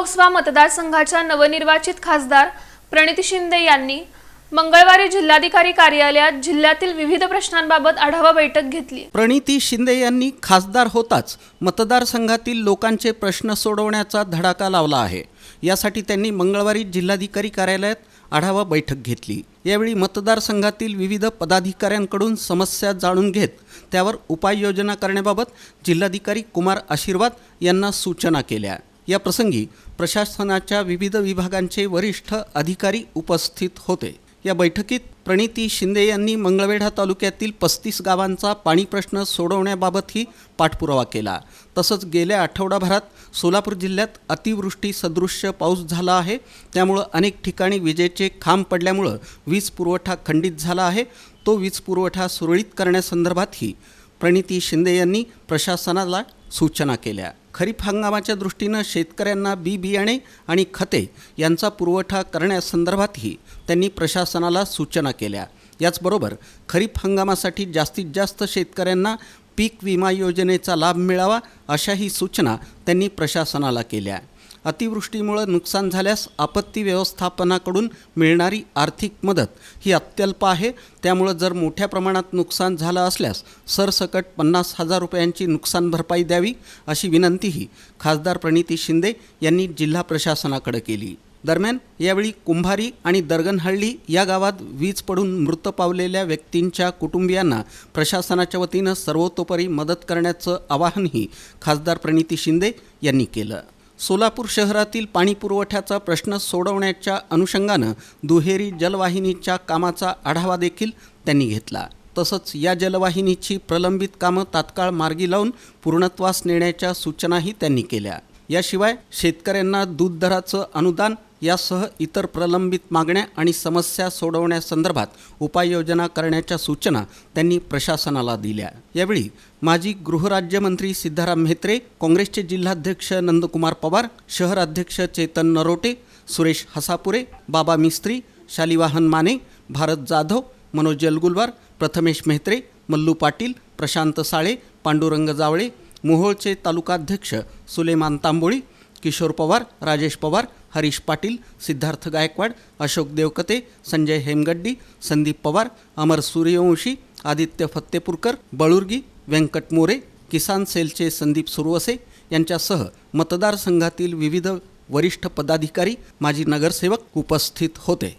लोकसभा मतदारसंघाच्या नवनिर्वाचित खासदार प्रणिती शिंदे यांनी मंगळवारी जिल्हाधिकारी कार्यालयात जिल्ह्यातील विविध प्रश्नांबाबत आढावा बैठक घेतली. प्रणिती शिंदे यांनी खासदार होताच मतदारसंघातील लोकांचे प्रश्न सोडवण्याचा धडाका लावला आहे. यासाठी त्यांनी मंगळवारी जिल्हाधिकारी कार्यालयात आढावा बैठक घेतली. यावेळी मतदारसंघातील विविध पदाधिकाऱ्यांकडून समस्या जाणून घेत त्यावर उपाययोजना करण्याबाबत जिल्हाधिकारी कुमार आशीर्वाद यांना सूचना केल्या. या प्रसंगी प्रशासनाच्या विविध विभागांचे वरिष्ठ अधिकारी उपस्थित होते. या बैठकीत प्रणिती शिंदे यांनी मंगळवेढा तालुक्यातील पस्तीस गावांचा पाणी प्रश्न सोडवण्याबाबतही पाठपुरावा केला. तसंच गेल्या आठवडाभरात सोलापूर जिल्ह्यात अतिवृष्टी सदृश्य पाऊस झाला आहे. त्यामुळं अनेक ठिकाणी विजेचे खांब पडल्यामुळं वीज पुरवठा खंडित झाला आहे. तो वीज पुरवठा सुरळीत करण्यासंदर्भातही प्रणिती शिंदे यांनी प्रशासनाला सूचना केल्या. खरीप हंगामाच्या दृष्टीनं शेतकऱ्यांना बी बियाणे आणि खते यांचा पुरवठा करण्यासंदर्भातही त्यांनी प्रशासनाला सूचना केल्या. याचबरोबर खरीप हंगामासाठी जास्तीत जास्त शेतकऱ्यांना पीक विमा योजनेचा लाभ मिळावा अशाही सूचना त्यांनी प्रशासनाला केल्या. अतिवृष्टीमुळं नुकसान झाल्यास आपत्ती व्यवस्थापनाकडून मिळणारी आर्थिक मदत ही अत्यल्प आहे. त्यामुळं जर मोठ्या प्रमाणात नुकसान झालं असल्यास सरसकट पन्नास हजार रुपयांची नुकसान भरपाई द्यावी अशी विनंतीही खासदार प्रणिती शिंदे यांनी जिल्हा प्रशासनाकडे केली. दरम्यान यावेळी कुंभारी आणि दर्गनहळ्ळी या गावात वीज पडून मृत पावलेल्या व्यक्तींच्या कुटुंबियांना प्रशासनाच्या वतीनं सर्वतोपरी मदत करण्याचं आवाहनही खासदार प्रणिती शिंदे यांनी केलं. सोलापूर शहरातील पाणी पुरवठ्याचा प्रश्न सोडवण्याच्या अनुषंगानं दुहेरी जलवाहिनीच्या कामाचा आढावा देखील त्यांनी घेतला. तसंच या जलवाहिनीची प्रलंबित कामं तात्काळ मार्गी लावून पूर्णत्वास नेण्याच्या सूचनाही त्यांनी केल्या. याशिवाय शेतकऱ्यांना दूध दराचं अनुदान यासह इतर प्रलंबित मागण्या आणि समस्या सोडवण्यासंदर्भात उपाययोजना करण्याच्या सूचना त्यांनी प्रशासनाला दिल्या. यावेळी माजी गृहराज्यमंत्री सिद्धाराम म्हेत्रे काँग्रेसचे जिल्हाध्यक्ष नंदकुमार पवार शहराध्यक्ष चेतन नरोटे सुरेश हसापुरे बाबा मिस्त्री शालिवाहन माने भारत जाधव मनोज जलगुलवार प्रथमेश मेहत्रे मल्लू पाटील प्रशांत साळे पांडुरंग जावळे मोहोळचे तालुकाध्यक्ष सुलेमान तांबोळी किशोर पवार राजेश पवार हरीश पाटील सिद्धार्थ गायकवाड अशोक देवकते संजय हेमगड्डी संदीप पवार अमर सूर्यवंशी आदित्य फत्तेपूरकर बळुर्गी व्यंकट मोरे किसान सेलचे संदीप सुरवसे यांच्यासह मतदारसंघातील विविध वरिष्ठ पदाधिकारी माजी नगरसेवक उपस्थित होते.